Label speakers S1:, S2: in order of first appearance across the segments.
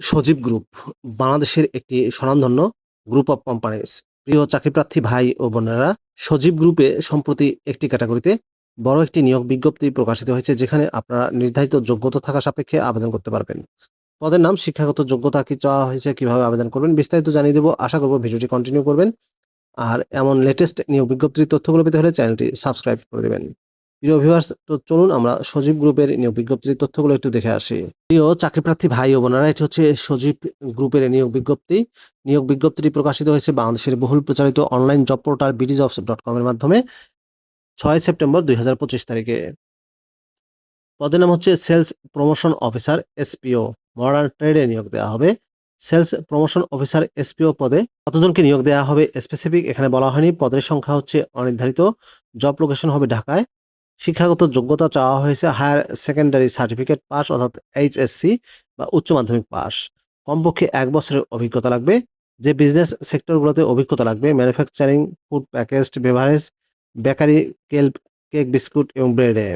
S1: সজীব group বাংলাদেশের একটি স্বনামধন্য গ্রুপ অফ কোম্পানিজ প্রিয় চাকরিপ্রার্থী ভাই ও বোনেরা, সজীব গ্রুপে সম্প্রতি একটি ক্যাটাগরিতে বড় একটি নিয়োগ বিজ্ঞপ্তি প্রকাশিত হয়েছে, যেখানে আপনারা নির্ধারিত যোগ্যতা থাকা সাপেক্ষে আবেদন করতে পারবেন। পদের নাম, শিক্ষাগত যোগ্যতা কি চাওয়া হয়েছে, কীভাবে আবেদন করবেন, বিস্তারিত জানিয়ে দেবো। আশা করব ভিডিওটি কন্টিনিউ করবেন। আর এমন লেটেস্ট নিয়োগ বিজ্ঞপ্তির তথ্যগুলো পেতে হলে চ্যানেলটি সাবস্ক্রাইব করে দেবেন। প্রিয় ভিউয়ার্স তো চলুন আমরা সজীব গ্রুপের নিয়োগ বিজ্ঞপ্তির তথ্যগুলো একটু দেখে আসি। প্রিয় চাকরিপ্রার্থী ভাই ও বোনেরা, এটি হচ্ছে সজীব গ্রুপের নিয়োগ বিজ্ঞপ্তি। নিয়োগ বিজ্ঞপ্তিটি প্রকাশিত হয়েছে বাংলাদেশের বহুল প্রচারিত online job portal BD jobs dot com এর মাধ্যমে ছয় সেপ্টেম্বর দুই হাজার পঁচিশ তারিখে। পদের নাম হচ্ছে sales promotion officer SPO modern ট্রেডে নিয়োগ দেওয়া হবে। সেলস প্রমোশন অফিসার এসপিও পদে কতজনকে নিয়োগ দেওয়া হবে স্পেসিফিক এখানে বলা হয়নি। পদের সংখ্যা হচ্ছে অনির্ধারিত। জব লোকেশন হবে ঢাকায়। শিক্ষাগত যোগ্যতা চাওয়া হয়েছে হায়ার সেকেন্ডারি সার্টিফিকেট পাস, অর্থাৎ এইচএসসি বা উচ্চ মাধ্যমিক পাস। কমপক্ষে এক বছরের অভিজ্ঞতা লাগবে। যে বিজনেস সেক্টরগুলোতে অভিজ্ঞতা লাগবে, manufacturing, food packaged beverage, bakery, kelp, cake, biscuit এবং ব্রেডে।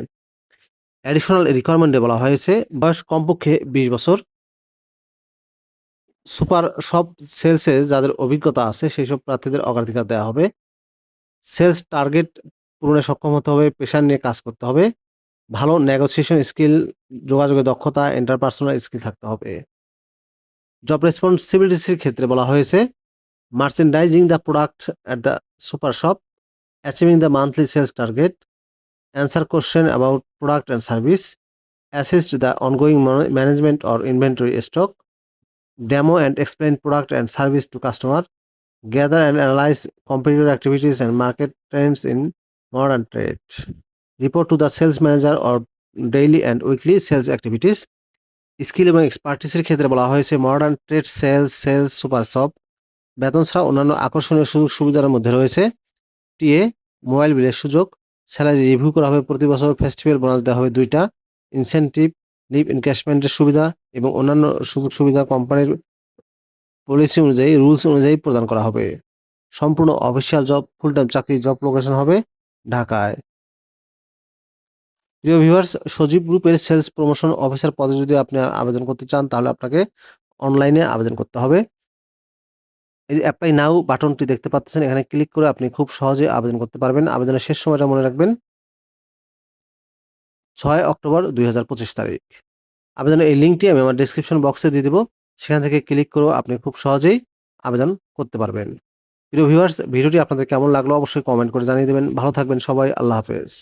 S1: অ্যাডিশনাল রিকোয়ারমেন্টে বলা হয়েছে, বয়স কমপক্ষে বিশ বছর। সুপার সব সেলসে যাদের অভিজ্ঞতা আছে সেই সব প্রার্থীদের অগ্রাধিকার দেওয়া হবে। সেলস টার্গেট পূরণে সক্ষম হতে হবে, পেশার নিয়ে কাজ করতে হবে, ভালো নেগোসিয়েশন স্কিল যোগাযোগের দক্ষতা ইন্টারপার্সোনাল স্কিল থাকতে হবে। জব রেসপন্সিবিলিটিসের ক্ষেত্রে বলা হয়েছে merchandising the product at the super shop achieving the monthly sales target answer question about product and service assist the ongoing management or inventory stock demo and explain product and service to customer gather and analyze competitor activities and market trends in modern trade. Report to the sales manager or daily and weekly sales activities. Skill এবং এক্সপার্টিসের ক্ষেত্রে বলা হয়েছে modern trade sales sales super shop বেতন ছাড়া অন্যান্য আকর্ষণীয় সুযোগ সুবিধার মধ্যে রয়েছে। টিএ মোবাইল বিলের সুযোগ। স্যালারি রিভিউ করা হবে প্রতি বছর। ফেস্টিভ্যাল বোনাস দেওয়া হবে দুইটা। ইনসেন্টিভ লিভ এনক্যাশমেন্টের সুবিধা এবং অন্যান্য সুযোগ সুবিধা কোম্পানির পলিসি অনুযায়ী রুলস অনুযায়ী প্রদান করা হবে। সম্পূর্ণ অফিসিয়াল জব ফুল টাইম চাকরি জব লোকেশন হবে। ঢাকায়। প্রিয় ভিউয়ার্স সজীব গ্রুপের সেলস প্রমোশন অফিসার পদে যদি আপনি আবেদন করতে চান, তাহলে আপনাকে অনলাইনে আবেদন করতে হবে। এই যে অ্যাপ্লাই নাও বাটনটি দেখতে পাচ্ছেন, এখানে ক্লিক করে আপনি খুব সহজে আবেদন করতে পারবেন। আবেদনের শেষ সময়টা মনে রাখবেন, ছয় অক্টোবর দুই হাজার পঁচিশ তারিখ। আবেদনের এই লিঙ্কটি আমি আমার ডিসক্রিপশন বক্সে দিয়ে দেবো। সেখান থেকে ক্লিক করেও আপনি খুব সহজেই আবেদন করতে পারবেন। প্রিয় ভিউয়ার্স ভিডিওটি আপনাদের কেমন লাগল অবশ্যই কমেন্ট করে জানিয়ে দেবেন। ভালো থাকবেন সবাই, আল্লাহ হাফেজ।